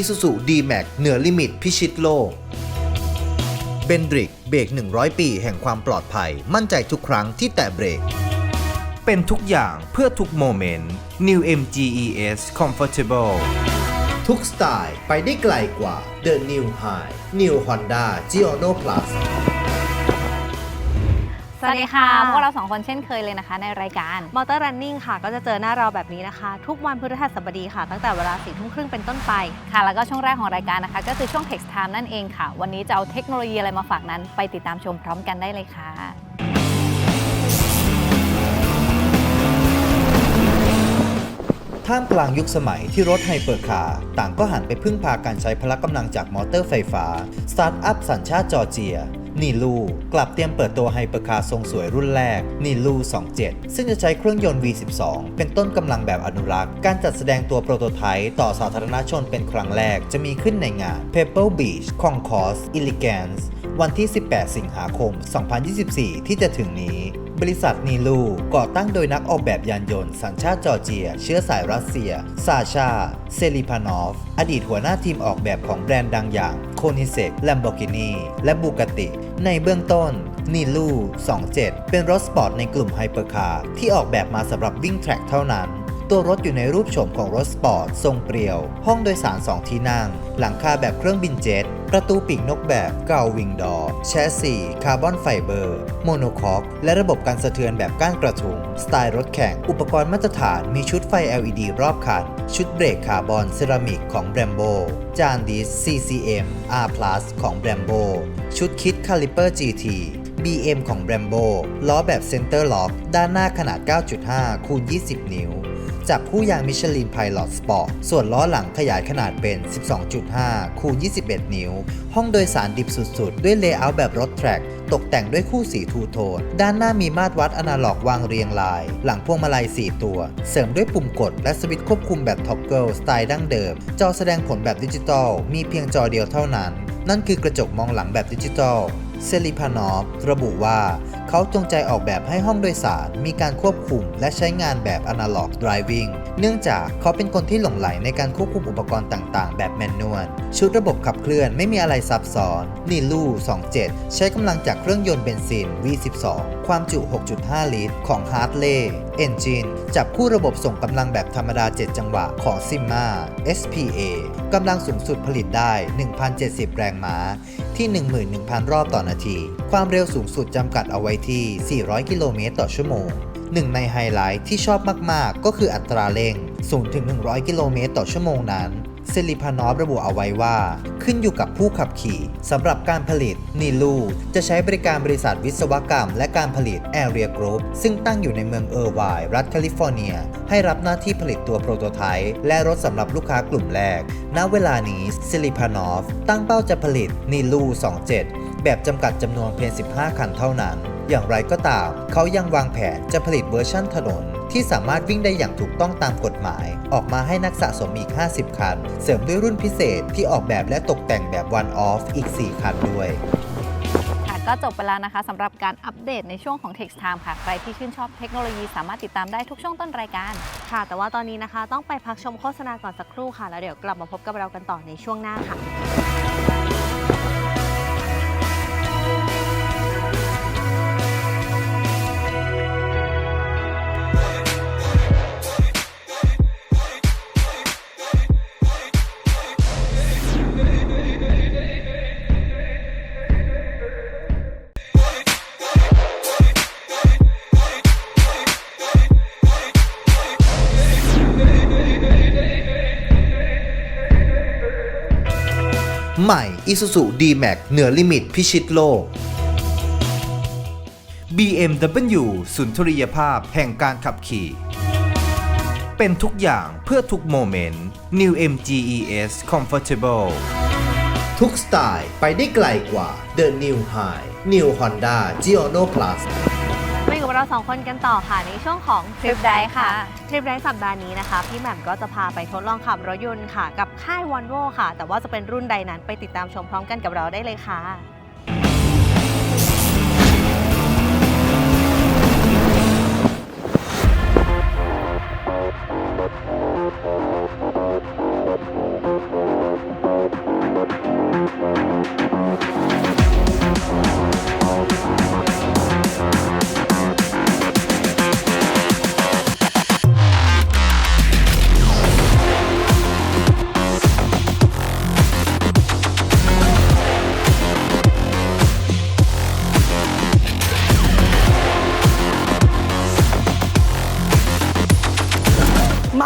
Isuzu D-Max เหนือลิมิตพิชิตโลกเบนดริกเบรก 100 ปีแห่งความปลอดภัย มั่นใจทุกครั้งที่แตะเบรก เป็นทุกอย่างเพื่อทุกโมเมนต์ New MGES Comfortable ทุกสไตล์ไปได้ไกลกว่า The New High New Honda Giorno Plus วัสดีค่ะ พวกเราสองคนเช่นเคยเลยนะคะ ในรายการมอเตอร์รันนิ่งค่ะ ก็จะเจอหน้าเราแบบนี้นะคะ ทุกวันพฤหัสบดีค่ะ ตั้งแต่เวลาสี่ทุ่มครึ่งเป็นต้นไปค่ะ แล้วก็ช่วงแรกของรายการนะคะ ก็คือช่วง Text Time นั่นเองค่ะ วันนี้จะเอาเทคโนโลยีอะไรมาฝากนั้น ไปติดตามชมพร้อมกันได้เลยค่ะท่ามกลางยุคสมัยที่รถไฮเปอร์คาร์ต่างก็หันไปพึ่งพาการใช้พละกำลังจากมอเตอร์ไฟฟ้าสตาร์ทอัพสัญชาติจอร์เจีย นีลูกลับเตรียมเปิดตัวไฮเปอร์คาร์ทรงสวยรุ่นแรกนีลู27 ซึ่งจะใช้เครื่องยนต์ V12 เป็นต้นกำลังแบบอนุรักษ์ การจัดแสดงตัวโปรโตไทป์ต่อสาธารณชนเป็นครั้งแรกจะมีขึ้นในงาน Pebble Beach Concourse Elegance วันที่ 18 สิงหาคม 2024 ที่จะถึงนี้ บริษัทนีลูก่อตั้งโดยนักออกแบบยานยนต์ สัญชาติจอร์เจีย เชื้อสายรัสเซีย ซาชา เซลิพานอฟ อดีตหัวหน้าทีมออกแบบของแบรนด์ดังอย่างโคนิเซกแลมโบกินีและบูกติ ในเบื้องต้นนีลู27 เป็นรถสปอร์ตในกลุ่มไฮเปอร์คาร์ที่ออกแบบมาสำหรับวิ่งแทร็กเท่านั้น ตัวรถอยู่ในรูปโฉมของรถสปอร์ตทรงเปรียว ห้องโดยสาร 2 ที่นั่ง หลังคาแบบเครื่องบินเจ็ต ประตูปีกนกแบบเกาวิงดอร์แชสซีคาร์บอนไฟเบอร์ โมโนคอก และระบบการสะเทือนแบบก้านกระทุง สไตล์รถแข่ง อุปกรณ์มาตรฐานมีชุดไฟ LED รอบคัน ชุดเบรกคาร์บอนเซรามิกของ Brembo จานดิส CCM R+ ของ Brembo ชุดคิดคาลิเปอร์ GT BM ของ Brembo ล้อแบบเซนเตอร์ล็อก ด้านหน้าขนาด 9.5 คูณ 20 นิ้ว จับคู่ยางมิชลินไพลอตสปอร์ตส่วนล้อหลังขยายขนาดเป็น 12.5 คูณ21 นิ้ว ห้องโดยสารดิบสุดๆ ด้วยเลเยอร์แบบรถแทร็กตกแต่งด้วยคู่สีทูโทน ด้านหน้ามีมาตรวัดอนาล็อกวางเรียงราย หลังพวงมาลัย 4 ตัว เสริมด้วยปุ่มกดและสวิตช์ควบคุมแบบท็อปเกิลสไตล์ดั้งเดิม จอแสดงผลแบบดิจิตอลมีเพียงจอเดียวเท่านั้น นั่นคือกระจกมองหลังแบบดิจิตอล เซลิพานอฟระบุว่า เขาจงใจออกแบบให้ห้องโดยสาร มีการควบคุมและใช้งานแบบ Analog Driving เนื่องจากเขาเป็นคนที่หลงไหลในการควบคุมอุปกรณ์ต่างๆ แบบแมนนวล ชุดระบบขับเคลื่อนไม่มีอะไรซับซ้อนนีลู27 ใช้กำลังจากเครื่องยนต์เบนซิน V12 ความจุ 6.5 ลิตร ของ Hartley Engine จับคู่ระบบส่งกำลังแบบธรรมดา 7 จังหวะของ Simma SPA กำลังสูงสุดผลิตได้ 1,070 แรงม้าที่ 11,000 รอบต่อนาที ความเร็วสูงสุดจำกัดเอาไว้ที่ 400 กิโลเมตรต่อชั่วโมง หนึ่งในไฮไลท์ที่ชอบมาก ๆ ก็คืออัตราเร่งสูงถึง 100 กิโลเมตรต่อชั่วโมงนั้นเซลิพานอฟระบุเอาไว้ว่า ขึ้นอยู่กับผู้ขับขี่สำหรับการผลิตนีลูจะใช้บริการบริษัทวิศวกรรม และการผลิต Area Group ซึ่งตั้งอยู่ในเมืองเออร์ไวน์รัฐแคลิฟอร์เนีย ให้รับหน้าที่ผลิตตัวโปรโตไทป์และรถสำหรับลูกค้ากลุ่มแรก ณเวลานี้เซลิพานอฟตั้งเป้าจะผลิตนีลู27 แบบจำกัดจำนวนเพียง 15 คันเท่านั้น อย่างไรก็ตาม เขายังวางแผนจะผลิตเวอร์ชั่นถนน ที่สามารถวิ่งได้อย่างถูกต้องตามกฎหมาย ออกมาให้นักสะสมอีก 50 คัน เสริมด้วยรุ่นพิเศษที่ออกแบบและตกแต่งแบบ one off อีก 4 คันด้วยค่ะก็จบไปแล้วนะคะสำหรับการอัปเดตในช่วงของ Text Time ค่ะ ใครที่ชื่นชอบเทคโนโลยีสามารถติดตามได้ทุกช่วงต้นรายการ ค่ะ แต่ว่าตอนนี้นะคะ ต้องไปพักชมโฆษณาก่อนสักครู่ค่ะ แล้วเดี๋ยวกลับมาพบกับเรากันต่อในช่วงหน้าค่ะ Isuzu D-Max เหนือลิมิตพิชิตโลก BMW สุนทรียภาพแห่งการขับขี่ เป็นทุกอย่างเพื่อทุกโมเมนต์ New MGES Comfortable ทุกสไตล์ไปได้ไกลกว่า The New High New Honda Giorno Plus เราสองคนกันต่อค่ะในช่วงของ Trip Drive ค่ะทริปไดสัปดาห์นี้นะคะพี่แหม่มก็จะพาไปทดลองขับรถยนต์ค่ะ กับค่ายวอนโวค่ะ แต่ว่าจะเป็นรุ่นใดนั้นไปติดตามชมพร้อมกันกับเราได้เลยค่ะ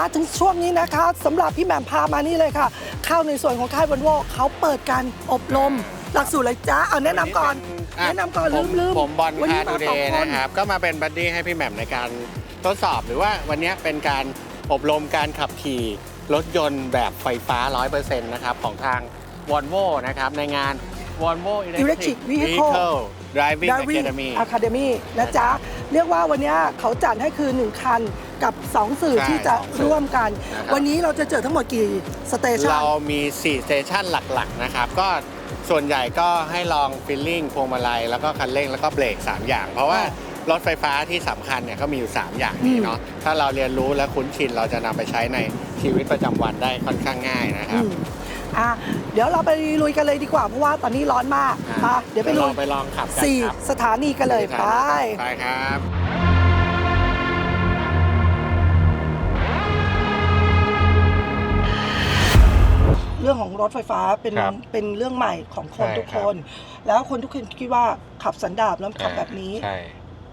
มาถึงช่วงนี้นะคะสำหรับพี่แหม่มพามานี่เลยค่ะ เข้าในส่วนของค่ายวันโวเขาเปิดการอบรม หลักสูตรอะไรจ้าเอาแนะนำก่อนอะแนะนำก่อนผลืมมลืมผมบอลวันคานี้ดูมาเดสองย์คน นะครับ ก็มาเป็นบัดดี้ให้พี่แหม่มในการทดสอบหรือว่าวันนี้เป็นการอบรมการขับขี่รถยนต์แบบไฟฟ้า 100%นะครับ ของทาง v o l v o นะครับ ในงาน v o l v o Electric Electric Vehicle Vehicle Driving Driving Academy Academy นะจ๊ะ เรียกว่าวันนี้เขาจัดให้คือ 1 คัน กับ 2 สื่อใช่ที่จะสองสื่อร่วมกัน นะครับ วันนี้เราจะเจอทั้งหมดกี่สเตชัน เรามี 4 สเตชันหลักๆ นะครับ ก็ส่วนใหญ่ก็ให้ลองฟิลลิ่งพวงมาลัย แล้วก็คันเร่ง แล้วก็เบรก 3 อย่าง เพราะว่ารถไฟฟ้าที่สำคัญเนี่ยก็มีอยู่ 3 อย่างนี้เนาะ ถ้าเราเรียนรู้และคุ้นชิน เราจะนำไปใช้ในชีวิตประจำวันได้ค่อนข้างง่ายนะครับ อืมอะเดี๋ยวเราไปลุยกันเลยดีกว่า เพราะว่าตอนนี้ร้อนมากอะเดี๋ยวไปลุลอยงไปลองขับกันสี่ครับสถานีกันเลยไป ไปครับ เรื่องของรถไฟฟ้าเป็นครับเป็นเรื่องใหม่ของคนใช่ทุกครัคบน แล้วคนทุกคนคิดว่าขับสันดาบแล้วขับแบบนี้ ใช่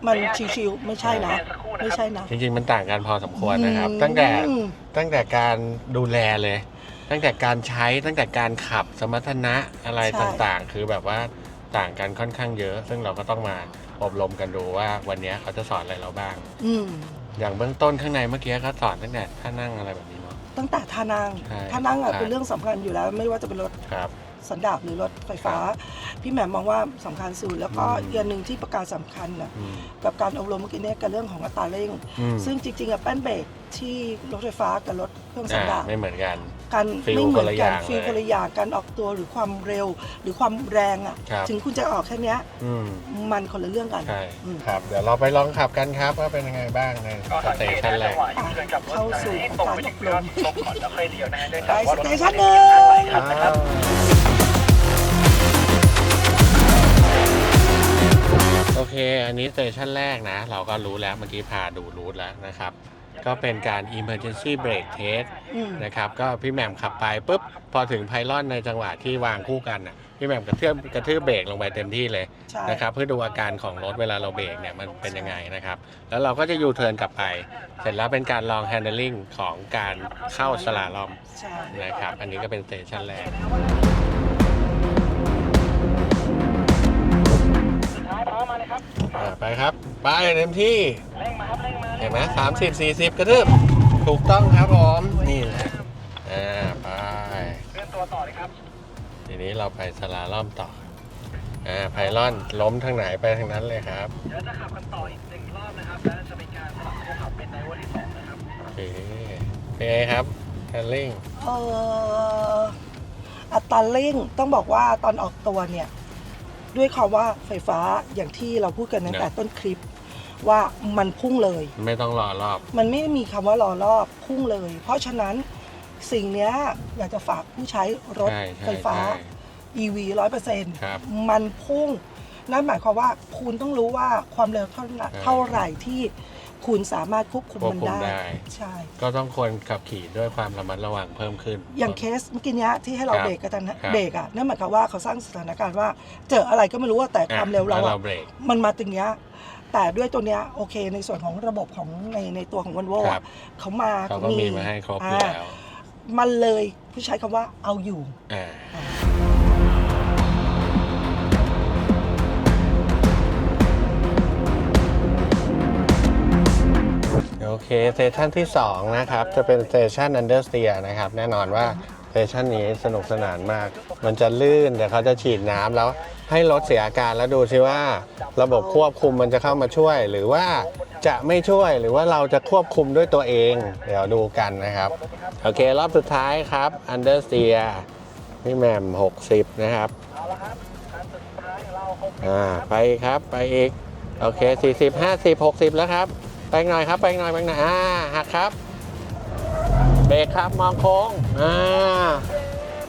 มันชิวๆไม่ใช่นะ ไม่ใช่นะจริง ๆ มันต่างกันพอสมควรนะครับอืมตั้งแต่ตั้งแต่การดูแลเลย ตั้งแต่การใช้ตั้งแต่การขับสมรรถนะอะไรต่างๆ คือแบบว่าต่างกันค่อนข้างเยอะ ซึ่งเราก็ต้องมา อบรมกันดูว่าวันนี้เขาจะสอนอะไรเราบ้าง อืมอย่างเบื้องต้นข้างในเมื่อกี้ก็สอนตั้งแต่ท่านั่งอะไรแบบนี้เนาะ ตั้งแต่ท่านั่งใช่ท่านั่งอะใช่ เป็นเรื่องสำคัญอยู่แล้ว ไม่ว่าจะเป็นรถครับ สันดาบหรือรถไฟฟ้า พี่แหม่มมองว่าสำคัญสุดแล้วก็อืม อีกอย่างหนึ่งที่ประการสำคัญน่ะอืมกับการอบรมเมื่อกี้เนี่ยกับเรื่องของอัตราเร่ง อืมซึ่งจริงๆอะแป้นเบรกที่รถไฟฟ้ากับรถเครื่องสันอ่าดาบไม่เหมือนกัน การฟีลไม่เหมือนคนละอกัย่านงฟีลเลยคนละอย่างการออกตัวหรือความเร็ว หรือความแรงอะ ครับ ถึงคุณจะออกแค่เนี้ยอืมมันคนละเรื่องกัน ใช่อืม ครับ เดี๋ยวเราไปลองขับกันครับว่าเป็นยังไงบ้างในสเตชันแรกเข้าสู่ของการอบรมลบก่อนแล้วค่อยเลี้ยวนะฮะเนื่องไปจากว่าสรถเตชันหนึ่งครับ โอเค อันนี้สเตชันแรกนะ เราก็รู้แล้วเมื่อกี้พาดูรูทแล้วนะครับ ก็เป็นการ emergency brake test อืมนะครับ ก็พี่แหม่มขับไปปุ๊บ พอถึงไพลอนในจังหวะที่วางคู่กันน่ะพี่แหม่มกระเทือบกระทืบเบรกลงไปเต็มที่เลยใช่ นะครับ เพื่อดูอาการของรถเวลาเราเบรกเนี่ยมันเป็นยังไงนะครับ แล้วเราก็จะยูเทิร์นกลับไป เสร็จแล้วเป็นการลอง handling ของการเข้าสลาลอมใช่ นะครับ อันนี้ก็เป็นสเตชันแรกสุด ครับอ่าไปครับ ไปเต็มที่ เร่งมาครับเร่งมาเห็นไหมสามสิบสี่สิบกระทืบถูกต้องครับผมนี่แหละอ่าไปเคลื่อนตัวต่อเลยครับ ทีนี้เราไปสลาล่อมต่ออ่าไพลอนล้มทางไหนไปทางนั้นเลยครับเดี๋ยวจะขับกันต่ออีกหนึ่งรอบนะครับแล้วจะเป็นการสลับคู่ขับเป็นไดเวอร์ที่สองนะครับโอเคเป็นไงครับแฮนลิ่งเอ่ออัตราเร่งต้องบอกว่าตอนออกตัวเนี่ย ด้วยคำว่าไฟฟ้าอย่างที่เราพูดกันตั้งแต่ต้นคลิป ว่ามันพุ่งเลย ไม่ต้องรอรอบ มันไม่มีคำว่ารอรอบพุ่งเลย เพราะฉะนั้นสิ่งเนี้ยอยากจะฝากผู้ใช้รถใช่ใช่ไฟฟ้า ใช่ EV ร้อยเปอร์เซ็นต์ครับมันพุ่ง นั่นหมายความว่าคุณต้องรู้ว่าความเร็วเท่าไหร่ใช่เท่าไหร่ที่ คุณสามารถควบคุมควบมันคุมได้ ได้ ใช่ ก็ต้องควรขับขี่ด้วยความระมัดระวังเพิ่มขึ้น อย่างเคสเมื่อกี้เนี้ยที่ให้เราครับเบรกกันนะครับ เบรกอะนั่นหมายความว่าเขาสร้างสถานการณ์ว่า เจออะไรก็ไม่รู้ว่าแต่ความเร็วเราแล้วอะ เราเบรก มันมาตรงเนี้ย แต่ด้วยตัวเนี้ยโอเค ในส่วนของระบบของในในตัวของวันโวครับ เขามาเขาก็มีมาให้ครบอยู่แล้ว มันเลยผู้ใช้คำว่าเอาอยู่อ่าอโเคสเตชันที่ 2 นะครับ จะเป็นสเตชัน Understeer นะครับ แน่นอนว่าสเตชันนี้สนุกสนานมาก มันจะลื่นเดี๋ยวเขาจะฉีดน้ำแล้วให้รถเสียอาการแล้วดูซิว่า ระบบควบคุมมันจะเข้ามาช่วย หรือว่าจะไม่ช่วยหรือว่าเราจะควบคุมด้วยตัวเอง เดี๋ยวดูกันนะครับ โอเค รอบสุดท้ายครับ Understeer พี่แหม่ม60 นะครับอ่าไปครับไปอีก โอเค 40 50 60 แล้วครับ ไปอีกหน่อยครับไปอีกหน่อยไปอีกหน่อยอ่าหักครับ เบรกครับมองโค้งอ่า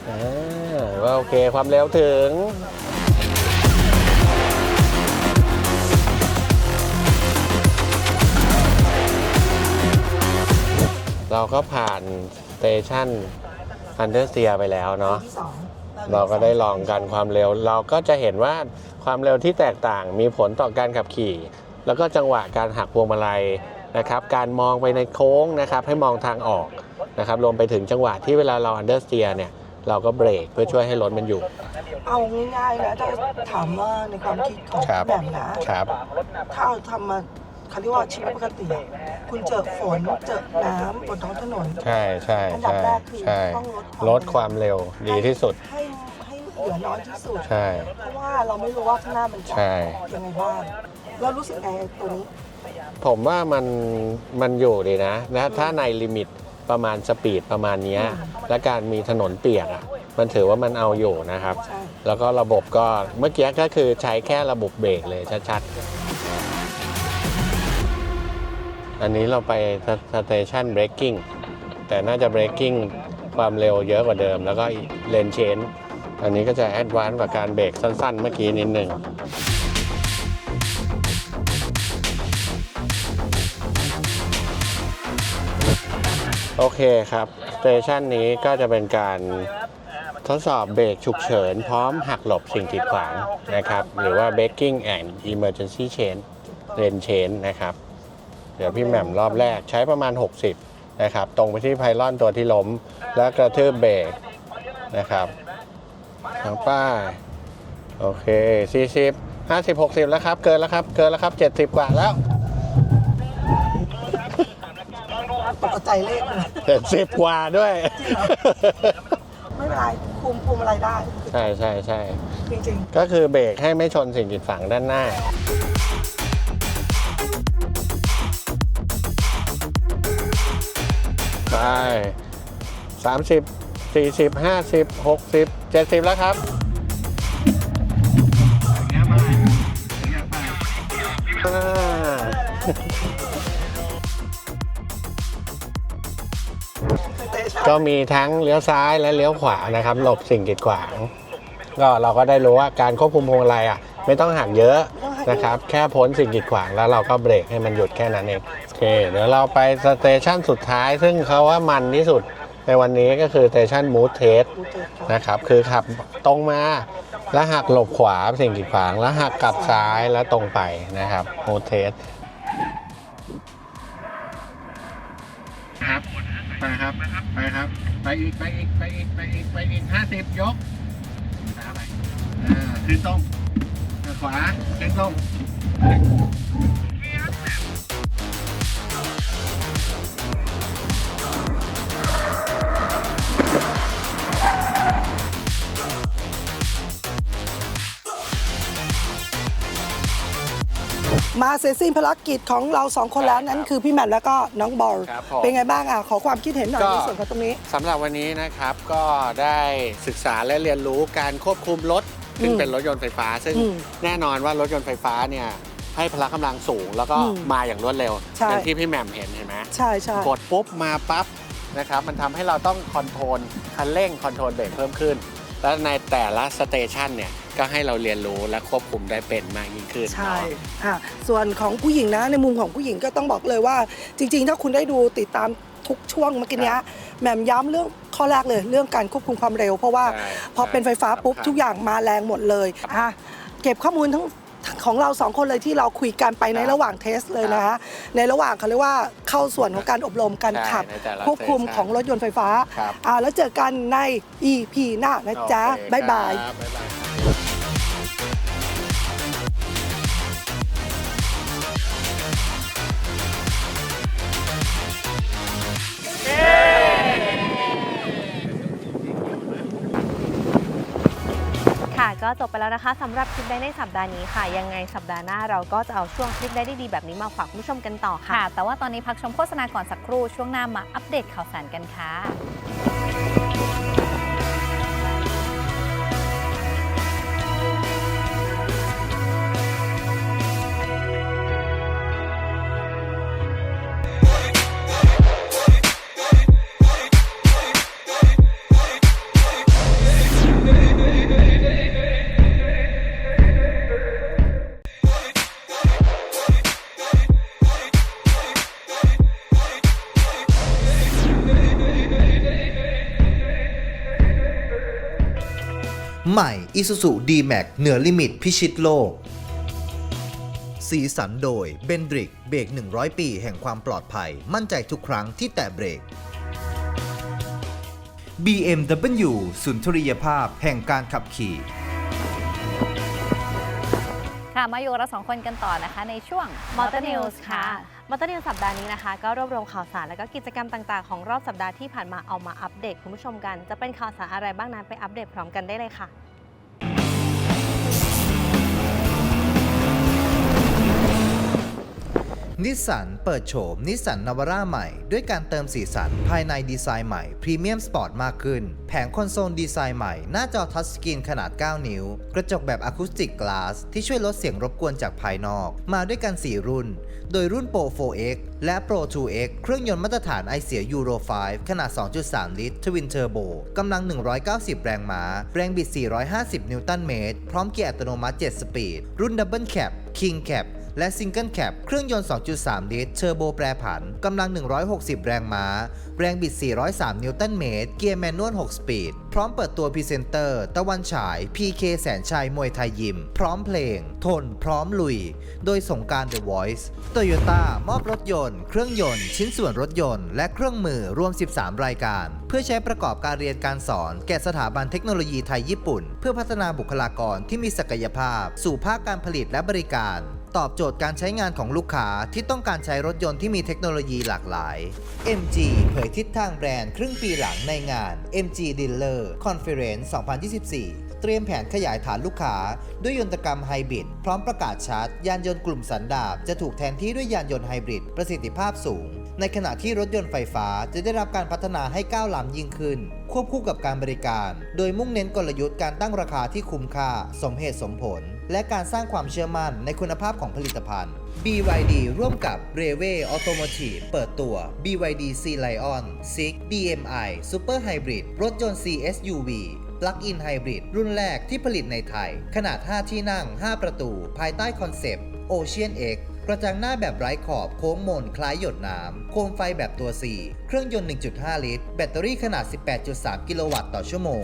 อ่าว่าโอเคความเร็วถึงเราก็ผ่านสเตชันอันเดอร์เซียไปแล้วเนาะ เราก็ได้ลองกันความเร็ว เราก็จะเห็นว่าความเร็วที่แตกต่างมีผลต่อการขับขี่ แล้วก็จังหวะการหักพวงมาลัยนะครับ การมองไปในโค้งนะครับ ให้มองทางออกนะครับ รวมไปถึงจังหวะที่เวลาเราอันเดอร์สเตียเนี่ย เราก็เบรกเพื่อช่วยให้รถมันอยู่ เอาง่ายๆนะถ้าถามว่าในความคิดของครับแหม่มนะครับ ถ้าเอาทำมาเขาเรียกว่าชีวิตปกติอะคุณเจอฝนเจอน้ำบนท้องถนน ใช่ใช่อันดับใช่แรกคือใช่ต้องลลดดความมคาวเร็เร็ววดีที่สุด ให้ให้เหลือน้อยที่สุด ใช่ เพราะว่าเราไม่รู้ว่าข้างหน้ามันจะใช่ ยังไงบ้าง แล้วรู้สึกไงไอ้ตัวนี้ ผมว่ามันมันอยู่ดีนะนะถ้าในลิมิตประมาณสปีดประมาณเนี้ยและการมีถนนเปียกอะมันถือว่ามันเอาอยู่นะครับ ใช่ แล้วก็ระบบก็เมื่อกี้ก็คือใช้แค่ระบบเบรกเลยชัดๆ อันนี้เราไปสเตชันเบรกกิ้งแต่น่าจะเบรกกิ้งความเร็วเยอะกว่าเดิม แล้วก็เลนเชนอันนี้ก็จะแอดวานซ์กว่าการเบรกสั้นๆ เมื่อกี้นิดหนึ่ง โอเคครับ สเตชันนี้ก็จะเป็นการทดสอบเบรกฉุกเฉิน พร้อมหักหลบสิ่งกีดขวางนะครับ หรือว่า braking and emergency chain lane change นะครับ เดี๋ยวพี่แหม่มรอบแรกใช้ประมาณ 60 นะครับ ตรงไปที่ไพลอนตัวที่ล้ม แล้วกระทืบเบรกนะครับทางป้ายโอเค 40 50 60 แล้วครับ เกินแล้วครับ เกินแล้วครับ 70 กว่าแล้ว ตกใจเลขเลย70กว่าด้วย ไม่เป็นไรคุมคุมอะไรได้ ใช่ใช่ใช่จริงก็คือเบรกให้ไม่ชนสิ่งกีดขวางด้านหน้า ไปสามสิบสี่สิบห้าสิบหกสิบเจ็ดสิบแล้วครับ ก็มีทั้งเลี้ยวซ้ายและเลี้ยวขวานะครับ หลบสิ่งกีดขวาง ก็เราก็ได้รู้ว่าการควบคุมพวงมาลัยอะ ไม่ต้องหักเยอะนะครับ แค่พ้นสิ่งกีดขวางแล้วเราก็เบรกให้มันหยุดแค่นั้นเองโอเคเดี๋ยวเราไปสเตชันสุดท้าย ซึ่งเขาว่ามันที่สุดในวันนี้ก็คือสเตชันมูทเทสนะครับ คือขับตรงมาแล้วหักหลบขวาสิ่งกีดขวาง แล้วหักกลับซ้ายแล้วตรงไปนะครับมูทเทส ไปครับ ไปครับ ไปอีก ไปอีก ไปอีก ไปอีก ไปอีกห้าสิบยกไปอ่าขึ้นตรงขวาขึ้นตรง มาเสร็จสิ้นภารกิจของเราสองคนแล้วนั้นคือพี่แหม่มแล้วก็น้องบอลครับผม เป็นไงบ้างอะขอความคิดเห็นหน่อยก็ในส่วนของตรงนี้ สำหรับวันนี้นะครับก็ได้ศึกษาและเรียนรู้การควบคุมรถซึ่งอืมเป็นรถยนต์ไฟฟ้า ซึ่งอืมแน่นอนว่ารถยนต์ไฟฟ้าเนี่ยให้พละกำลังสูงแล้วก็อืมมาอย่างรวดเร็วใช่ อย่างที่พี่แหม่มเห็นเห็นไหมใช่ใช่ กดปุ๊บมาปั๊บนะครับมันทำให้เราต้องคอนโทรลคันเร่งคอนโทรลเบรกเพิ่มขึ้น แล้วในแต่ละสเตชันเนี่ยก็ให้เราเรียนรู้และควบคุมได้เป็นมากยิ่งขึ้นใช่เนาะอะส่วนของผู้หญิงนะในมุมของผู้หญิงก็ต้องบอกเลยว่า จริง ๆ ถ้าคุณได้ดูติดตามทุกช่วงเมื่อกี้เนี้ยแหม่มย้ำเรื่องข้อแรกเลยเรื่องการควบคุมความเร็ว เพราะว่าใช่พอเป็นไฟฟ้าปุ๊บสำคัญทุกอย่างมาแรงหมดเลยอะเก็บข้อมูลทั้ง ของเราสองคนเลยที่เราคุยกันไปในครับระหว่างเทสเลยนะคะในระหว่างเขาเรียกว่าเข้าส่วนของการอบรมการใช่ขับในแต่ละควบคุม station ของรถยนต์ไฟฟ้าครับ อ่าแล้วเจอกันใน EP หน้านะจ๊ะ โอเคบ๊ายบายครับบ๊ายบาย ก็จบไปแล้วนะคะสำหรับคลิปได้ในสัปดาห์นี้ค่ะ ยังไงสัปดาห์หน้าเราก็จะเอาช่วงคลิปได้ดีๆแบบนี้มาฝากผู้ชมกันต่อค่ะค่ะแต่ว่าตอนนี้พักชมโฆษณาก่อนสักครู่ช่วงหน้ามาอัปเดตข่าวสารกันค่ะ ใหม่ Isuzu D-Max เหนือลิมิตพิชิตโลก สีสันโดยเบนดริกเบรก 100 ปีแห่งความปลอดภัย มั่นใจทุกครั้งที่แตะเบรก BMW สุนทรียภาพแห่งการขับขี่ ค่ะ มาอยู่กับเราสองคนกันต่อนะคะ ในช่วง Motor News ค่ะ Motor News สัปดาห์นี้นะคะ ก็รวบรวมข่าวสารและก็กิจกรรมต่างๆ ของรอบสัปดาห์ที่ผ่านมาเอามาอัปเดตคุณผู้ชมกัน จะเป็นข่าวสารอะไรบ้างนั้นไปอัปเดตพร้อมกันได้เลยค่ะ นิสสันเปิดโฉมนิสสันนาวาร่าใหม่ ด้วยการเติมสีสันภายในดีไซน์ใหม่พรีเมียมสปอร์ตมากขึ้น แผงคอนโซลดีไซน์ใหม่ หน้าจอทัชสกรีนขนาด 9 นิ้ว กระจกแบบอะคูสติกกลาสที่ช่วยลดเสียงรบกวนจากภายนอก มาด้วยกัน 4 รุ่น โดยรุ่น Pro 4X และ Pro 2X เครื่องยนต์มาตรฐานไอเสีย Euro 5ขนาด 2.3 ลิตร Twin Turbo กำลัง 190 แรงม้า แรงบิด 450 นิวตันเมตร พร้อมเกียร์อัตโนมัติ 7 สปีด รุ่น Double Cab King Cab แและ Single Cab เครื่องยนต์ 2.3 ลิตรเทอร์โบแปรผันกำลัง 160 แรงม้า แรงบิด 403 นิวตันเมตร เกียร์แมนนวล 6 สปีด พร้อมเปิดตัวพรีเซนเตอร์ ตะวันฉาย PK แสนชัยมวยไทยยิม พร้อมเพลง ทน พร้อมลุย โดยสงกราร The Voice Toyota มอบรถยนต์ เครื่องยนต์ ชิ้นส่วนรถยนต์ และเครื่องมือรวม 13 รายการ เพื่อใช้ประกอบการเรียนการสอน แก่สถาบันเทคโนโลยีไทยญี่ปุ่น เพื่อพัฒนาบุคลากรที่มีศักยภาพ สู่ภาคการผลิตและบริการ ตอบโจทย์การใช้งานของลูกค้าที่ต้องการใช้รถยนต์ที่มีเทคโนโลยีหลากหลาย MG เผยทิศทางแบรนด์ครึ่งปีหลังในงาน MG Dealer Conference 2024 เตรียมแผนขยายฐานลูกค้า ด้วยยนตกรรมไฮบริดพร้อมประกาศชัด ยานยนต์กลุ่มสันดาปจะถูกแทนที่ด้วยยานยนต์ไฮบริดประสิทธิภาพสูง ในขณะที่รถยนต์ไฟฟ้าจะได้รับการพัฒนาให้ก้าวล้ำยิ่งขึ้น ควบคู่กับการบริการ โดยมุ่งเน้นกลยุทธ์การตั้งราคาที่คุ้มค่า สมเหตุสมผล และการสร้างความเชื่อมั่นในคุณภาพของผลิตภัณฑ์ BYD ร่วมกับ r e v e Automotive เปิดตัว BYD C Lion 6 DMI Super Hybrid รถยนต์ CSUV ปลั๊กอินไฮบริดรุ่นแรกที่ผลิตในไทย ขนาด 5 ที่นั่ง 5 ประตู ภายใต้คอนเซปต์ Ocean X ก ระจังหน้าแบบไร้ขอบโค้งมนคล้ายหยดน้ำ โคมไฟแบบตัว 4 เครื่องยนต์ 1.5 ลิตร แบตเตอรี่ขนาด 18.3 กิโลวัตต์ต่อชั่วโมง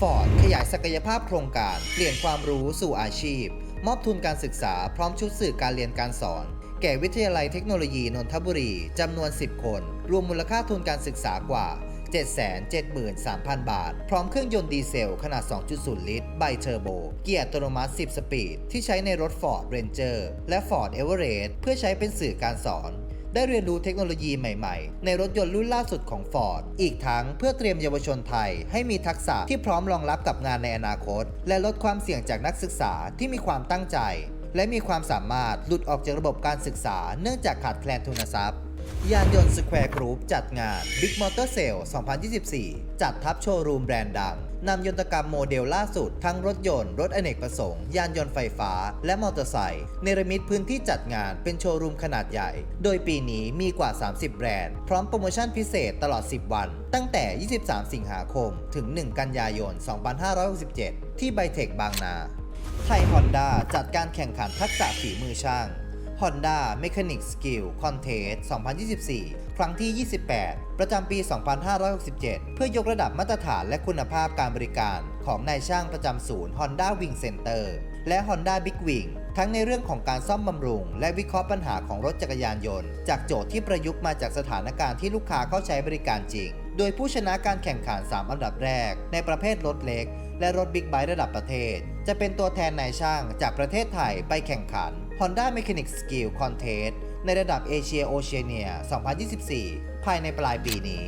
Ford ขยายศักยภาพโครงการ เปลี่ยนความรู้สู่อาชีพ มอบทุนการศึกษาพร้อมชุดสื่อการเรียนการสอน แก่วิทยาลัยเทคโนโลยีนนทบุรีจำนวน 10 คน รวมมูลค่าทุนการศึกษากว่า 773,000 บาท พร้อมเครื่องยนต์ดีเซลขนาด 2.0 ลิตร ไบเทอร์โบ เกียร์อัตโนมัติ 10 สปีด ที่ใช้ในรถ Ford Ranger และ Ford Everest เพื่อใช้เป็นสื่อการสอนได้เรียนรู้เทคโนโลยีใหม่ๆ ในรถยนต์รุ่นล่าสุดของ Ford อีกทั้งเพื่อเตรียมเยาวชนไทย ให้มีทักษะที่พร้อมรองรับกับงานในอนาคต และลดความเสี่ยงจากนักศึกษาที่มีความตั้งใจ และมีความสามารถหลุดออกจากระบบการศึกษาเนื่องจากขาดแคลนทุนทรัพย์ ยานยนต์ Square Group จัดงาน Big Motor Sale 2024 จัดทับโชว์รูมแบรนด์ดัง นำยนตกรรมโมเดลล่าสุด ทั้งรถยนต์ รถอเนกประสงค์ ยานยนต์ไฟฟ้า และมอเตอร์ไซค์เนรมิตพื้นที่จัดงานเป็นโชว์รูมขนาดใหญ่ โดยปีนี้มีกว่า 30 แบรนด์ พร้อมโปรโมชั่นพิเศษตลอด 10 วัน ตั้งแต่ 23 สิงหาคม ถึง 1 กันยายน 2567 ที่ไบเทคบางนา ไทยฮอนด้าจัดการแข่งขันทักษะฝีมือช่าง Honda Mechanic Skill Contest 2024 ครั้งที่ 28 ประจำปี 2567 เพื่อยกระดับมาตรฐานและคุณภาพการบริการของนายช่างประจำศูนย์ Honda Wing Center และ Honda Big Wing ทั้งในเรื่องของการซ่อมบำรุง และวิเคราะห์ปัญหาของรถจักรยานยนต์ จากโจทย์ที่ประยุกต์มาจากสถานการณ์ที่ลูกค้าเข้าใช้บริการจริง โดยผู้ชนะการแข่งขัน 3 อันดับแรก ในประเภทรถเล็ก และรถบิ๊กไบค์ระดับประเทศ จะเป็นตัวแทนนายช่างจากประเทศไทยไปแข่งขัน Honda Mechanic Skill Contest ในระดับ Asia Oceania 2024 ภายในปลายปีนี้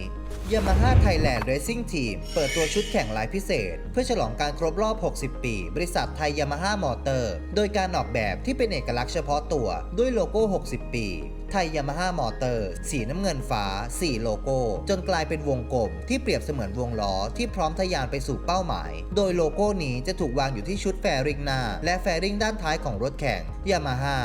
ยามาฮ่าไทยแลนด์เรซิ่งทีมเปิดตัวชุดแข่งลายพิเศษ เพื่อฉลองการครบรอบ 60 ปี บริษัทไทยยามาฮ่ามอเตอร์ โดยการออกแบบที่เป็นเอกลักษณ์เฉพาะตัวด้วยโลโก้ 60 ปี ไทยยามาฮ่ามอเตอร์ สีน้ำเงินฟ้า 4 โลโก้ จนกลายเป็นวงกลม ที่เปรียบเสมือนวงล้อที่พร้อมทะยานไปสู่เป้าหมาย โดยโลโก้นี้จะถูกวางอยู่ที่ชุดแฟริงหน้า และแฟริงด้านท้ายของรถแข่งยามาฮ่า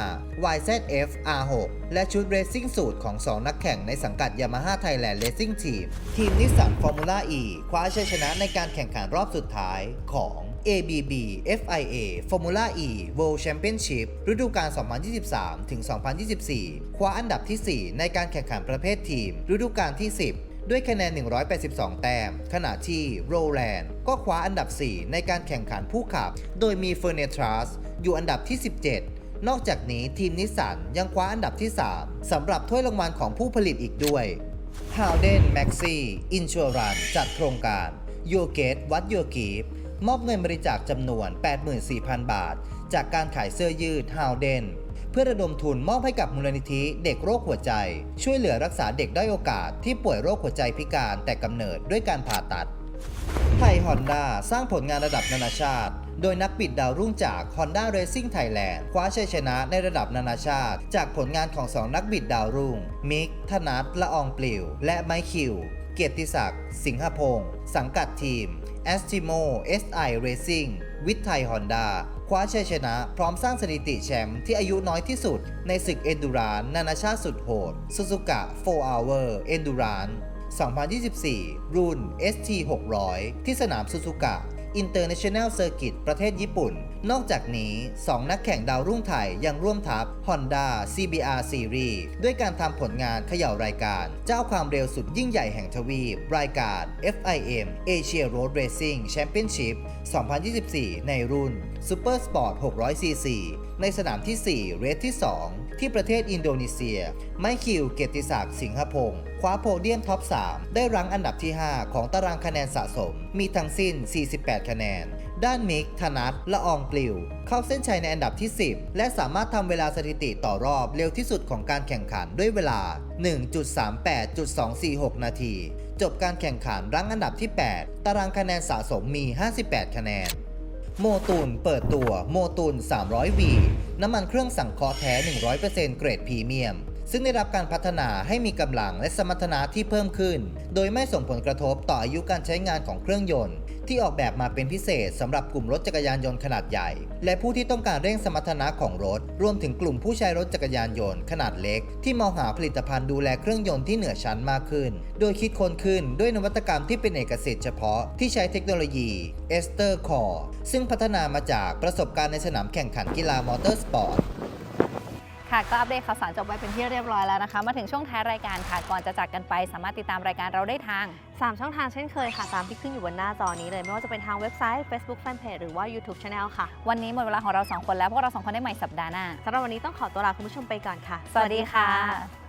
YZF R6 และชุดเรซิ่งสูตรของ 2 นักแข่งในสังกัดยามา5ไทยแลนด์เลสซิ่งทีมทีมนิสสันฟอร์มูล่าอีคว้าชัยชนะในการแข่งขันรอบสุดท้ายของ ABB FIA Formula E World Championship ฤดูกาล 2023 ถึง 2024 คว้าอันดับที่ 4 ในการแข่งขันประเภททีม ฤดูกาลที่ 10ด้วยคะแนน 182 แต้ม ขณะที่โรแลนด์ก็คว้าอันดับ 4 ในการแข่งขันผู้ขับ โดยมีเฟอร์เนทรัสอยู่อันดับที่ 17 นอกจากนี้ทีมนิสสันยังคว้าอันดับที่ 3สำหรับถ้วยรางวัลของผู้ผลิตอีกด้วย h o w d e n Maxi Insurance จัดโครงการ Your Gate What Your Give มอบเงินบริจาคจำนวน 84,000 บาท จากการขายเสื้อยืด h o w d e n เพื่อระดมทุนมอบให้กับมูลนิธิเด็กโรคหัวใจ ช่วยเหลือรักษาเด็กด้อยโอกาสที่ป่วยโรคหัวใจพิการแต่กำเนิดด้วยการผ่าตัด ไทยฮอนด้าสร้างผลงานระดับนานาชาติ โดยนักบิดดาวรุ่งจาก Honda Racing Thailand คว้าชัยชนะในระดับนานาชาติ จากผลงานของสองนักบิดดาวรุ่ง มิก ธนัทละอองปลิว และไมคิว เกียรติศักดิ์ สิงหพงศ์ สังกัดทีม a s t i m o SI Racing วิทไทยฮอนด้าคว้าชัยชนะพร้อมสร้างสถิติแชมป์ที่อายุน้อยที่สุด ในศึกเอนดูรานนานาชาติสุดโหด Suzuka 4 Hour Endurance 2024 รุ่น ST 600 ที่สนามซูซูกะ International Circuit ประเทศญี่ปุ่น นอกจากนี้ 2 นักแข่งดาวรุ่งไทยยังร่วมทัพ Honda CBR Series ด้วยการทำผลงานเขย่ารายการ เจ้าความเร็วสุดยิ่งใหญ่แห่งทวีป รายการ FIM Asia Road Racing Championship 2024 ในรุ่น Super Sport 600cc ในสนามที่ 4 เรสที่ 2 ที่ประเทศอินโดนีเซีย ไมคิวเกติศักดิ์สิงหพงศ์คว้าโพเดียมท็อป 3 ได้รั้งอันดับที่ 5 ของตารางคะแนนสะสม มีทั้งสิ้น 48 คะแนน ด้านมิก ธนัทละอองปลิว เข้าเส้นชัยในอันดับที่ 10 และสามารถทำเวลาสถิติต่อรอบเร็วที่สุดของการแข่งขันด้วยเวลา 1.38.246 นาที จบการแข่งขันรั้งอันดับที่ 8 ตารางคะแนนสะสมมี 58 คะแนน โมตูนเปิดตัวโมตูน 300V น้ำมันเครื่องสังเคราะห์แท้ 100%เกรดพรีเมียม ซึ่งได้รับการพัฒนาให้มีกำลังและสมรรถนะที่เพิ่มขึ้น โดยไม่ส่งผลกระทบต่ออายุการใช้งานของเครื่องยนต์ ที่ออกแบบมาเป็นพิเศษสำหรับกลุ่มรถจักรยานยนต์ขนาดใหญ่ และผู้ที่ต้องการเร่งสมรรถนะของรถ รวมถึงกลุ่มผู้ใช้รถจักรยานยนต์ขนาดเล็ก ที่มองหาผลิตภัณฑ์ดูแลเครื่องยนต์ที่เหนือชั้นมากขึ้น โดยคิดค้นขึ้นด้วยนวัตกรรมที่เป็นเอกสิทธิ์เฉพาะที่ใช้เทคโนโลยี Ester Core ซึ่งพัฒนามาจากประสบการณ์ในสนามแข่งขันกีฬามอเตอร์สปอร์ต ค่ะก็อัปเดตข่าวสารจบไปเป็นที่เรียบร้อยแล้วนะคะ มาถึงช่วงท้ายรายการค่ะ ก่อนจะจากกันไป สามารถติดตามรายการเราได้ทาง 3 ช่องทางเช่นเคยค่ะ ตามที่ขึ้นอยู่บนหน้าจอนี้เลย ไม่ว่าจะเป็นทางเว็บไซต์ Facebook Fanpage หรือว่า YouTube Channel ค่ะ วันนี้หมดเวลาของเราสองคนแล้ว พวกเราสองคนได้ใหม่สัปดาห์หน้าสำหรับวันนี้ต้องขอตัวลาคุณผู้ชมไปก่อนค่ะ สวัสดีค่ะ